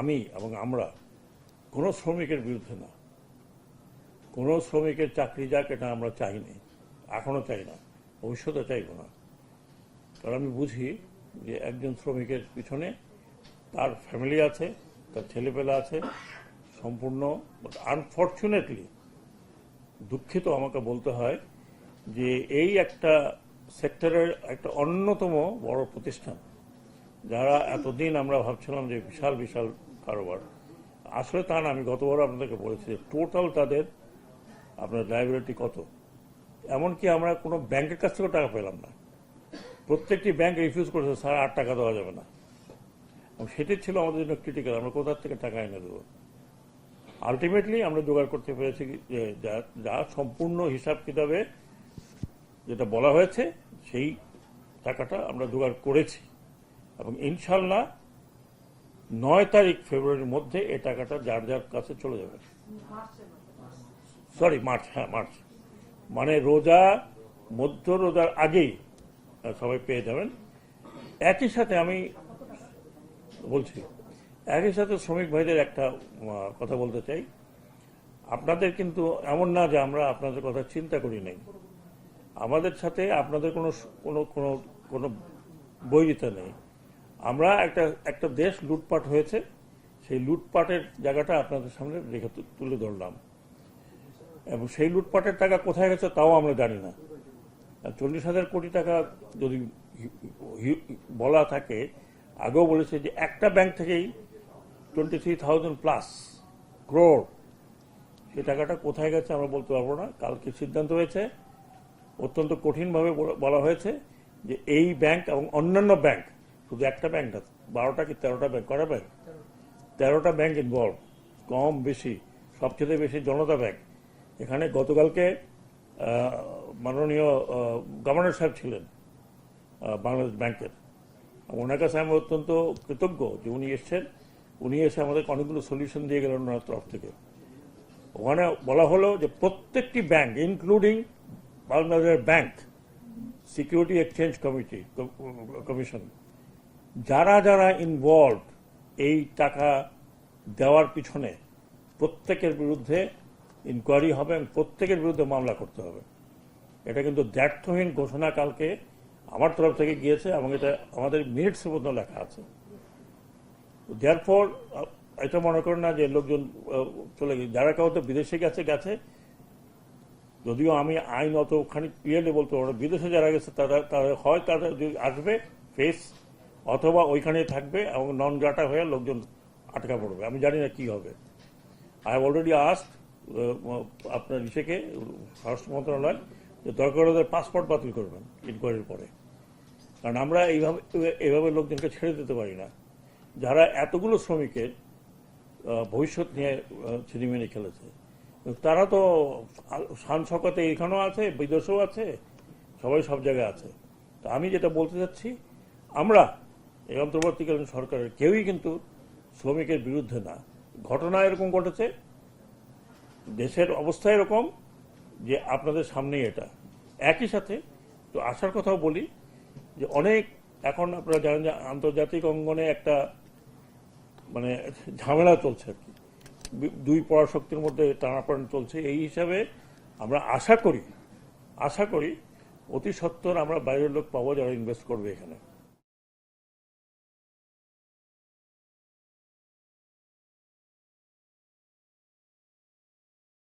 আমি এবং আমরা কোনো শ্রমিকের বিরুদ্ধে না। কোনো শ্রমিকের চাকরি যাক, এটা আমরা চাইনি। এখনও চাই না, ভবিষ্যতে চাইব না। কারণ আমি বুঝি যে একজন শ্রমিকের পিছনে তার ফ্যামিলি আছে, তার ছেলেপেলা আছে, সম্পূর্ণ আনফর্চুনেটলি দুঃখিত আমাকে বলতে হয় যে এই একটা সেক্টরের একটা অন্যতম বড় প্রতিষ্ঠান, যারা এতদিন আমরা ভাবছিলাম যে বিশাল বিশাল কারোবার। আসলে তা না, আমি গতবার আপনাদেরকে বলেছি টোটাল তাদের আপনার লাইবিলিটি কত। এমনকি আমরা কোনো ব্যাংকের কাছ থেকেও টাকা পেলাম না। প্রত্যেকটি ব্যাংক রিফিউজ করেছে, স্যার আট টাকা দেওয়া যাবে না। সেটি ছিল আমাদের জন্য ক্রিটিক্যাল আমরা কোথা থেকে টাকা এনে দেবো? আলটিমেটলি আমরা জোগাড় করতে পেরেছি যা- যা সম্পূর্ণ হিসাব কিতাবে যেটা বলা হয়েছে, সেই টাকাটা আমরা জোগাড় করেছি। এবং ইনশাল্লাহ নয় তারিখ ফেব্রুয়ারির মধ্যে এ টাকাটা যার যার কাছে চলে যাবে। সরি মার্চ হ্যাঁ মার্চ মানে রোজা, মধ্য রোজার আগেই সবাই পেয়ে যাবেন। একই সাথে আমি বলছি, একই সাথে শ্রমিক ভাইদের একটা কথা বলতে চাই। আপনাদের কিন্তু এমন না যে আমরা আপনাদের কথা চিন্তা করি নাই। আমাদের সাথে আপনাদের কোনো কোনো কোনো কোনো বৈরিতা নেই। আমরা একটা একটা দেশ লুটপাট হয়েছে, সেই লুটপাটের জায়গাটা আপনাদের সামনে রেখে তুলে ধরলাম। এবং সেই লুটপাটের টাকা কোথায় গেছে তাও আমরা জানি না। চল্লিশ হাজার কোটি টাকা যদি বলা থাকে, আগেও বলেছে যে একটা ব্যাংক থেকেই twenty three thousand plus crore সেই টাকাটা কোথায় গেছে আমরা বলতে পারব না। কালকে সিদ্ধান্ত হয়েছে, অত্যন্ত কঠিনভাবে বলা হয়েছে যে এই ব্যাংক এবং অন্যান্য ব্যাংক শুধু একটা ব্যাংক না, বারোটা কি তেরোটা ব্যাংক কটা ব্যাংক তেরোটা ব্যাংক ইনভলভ কম বেশি, সবচেয়ে বেশি জনতা ব্যাংক এখানে গতকালকে মাননীয় গভর্নর সাহেব ছিলেন বাংলাদেশ ব্যাংকের। ওনার কাছে আমি অত্যন্ত কৃতজ্ঞ যে উনি এসছেন। উনি এসে আমাদেরকে অনেকগুলো সলিউশন দিয়ে গেলেন ওনার তরফ থেকে। ওখানে বলা হলো যে প্রত্যেকটি bank including Bangladesh bank security exchange committee commission যারা যারা ইনভলভ এই টাকা দেওয়ার পিছনে প্রত্যেকের বিরুদ্ধে ইনকোয়ারি হবে এবং প্রত্যেকের বিরুদ্ধে মামলা করতে হবে। এটা কিন্তু দ্ব্যর্থহীন ঘোষণা কালকে আমার তরফ থেকে গিয়েছে এবং এটা আমাদের মিনিটসের মধ্যে লেখা আছে। দেয়ার ফর এটা মনে করেন না যে লোকজন চলে গেছে। যারা কাউ তো বিদেশে গেছে গেছে। যদিও আমি আইন অত খানিক ক্লিয়ারলি বলতে পারব বিদেশে যারা গেছে, তারা তারা হয়, তারা যদি আসবে ফেস অথবা ওইখানে থাকবে এবং নন গ্রাটা হয়ে লোকজন আটকা পড়বে। আমি জানি না কি হবে। আই হ্যাভ অলরেডি আস্ট আপনার ইসেকে, স্বরাষ্ট্র মন্ত্রণালয়, যে দরকার হলে পাসপোর্ট বাতিল করবেন ইনকোয়ারির পরে। কারণ আমরা এইভাবে এইভাবে লোকজনকে ছেড়ে দিতে পারি না। যারা এতগুলো শ্রমিকের ভবিষ্যৎ নিয়ে ছিনিমিনি খেলেছে। তারা তো শান শকতে এখানেও আছে, বিদেশেও আছে, সবাই সব জায়গায় আছে। তো আমি যেটা বলতে চাচ্ছি, আমরা এই অন্তর্বর্তীকালীন সরকারের কেউই কিন্তু শ্রমিকের বিরুদ্ধে না। ঘটনা এরকম ঘটেছে, দেশের অবস্থা এরকম যে আপনাদের সামনেই এটা। একই সাথে তো আসার কথাও বলি যে অনেক এখন আপনারা জানেন যে আন্তর্জাতিক অঙ্গনে একটা মানে ঝামেলা চলছে আর কি। দুই পরাশক্তির মধ্যে টানাপড়েন চলছে। এই হিসাবে আমরা আশা করি আশা করি অতি সত্বর আমরা বাইরের লোক পাবো যারা ইনভেস্ট করবে এখানে।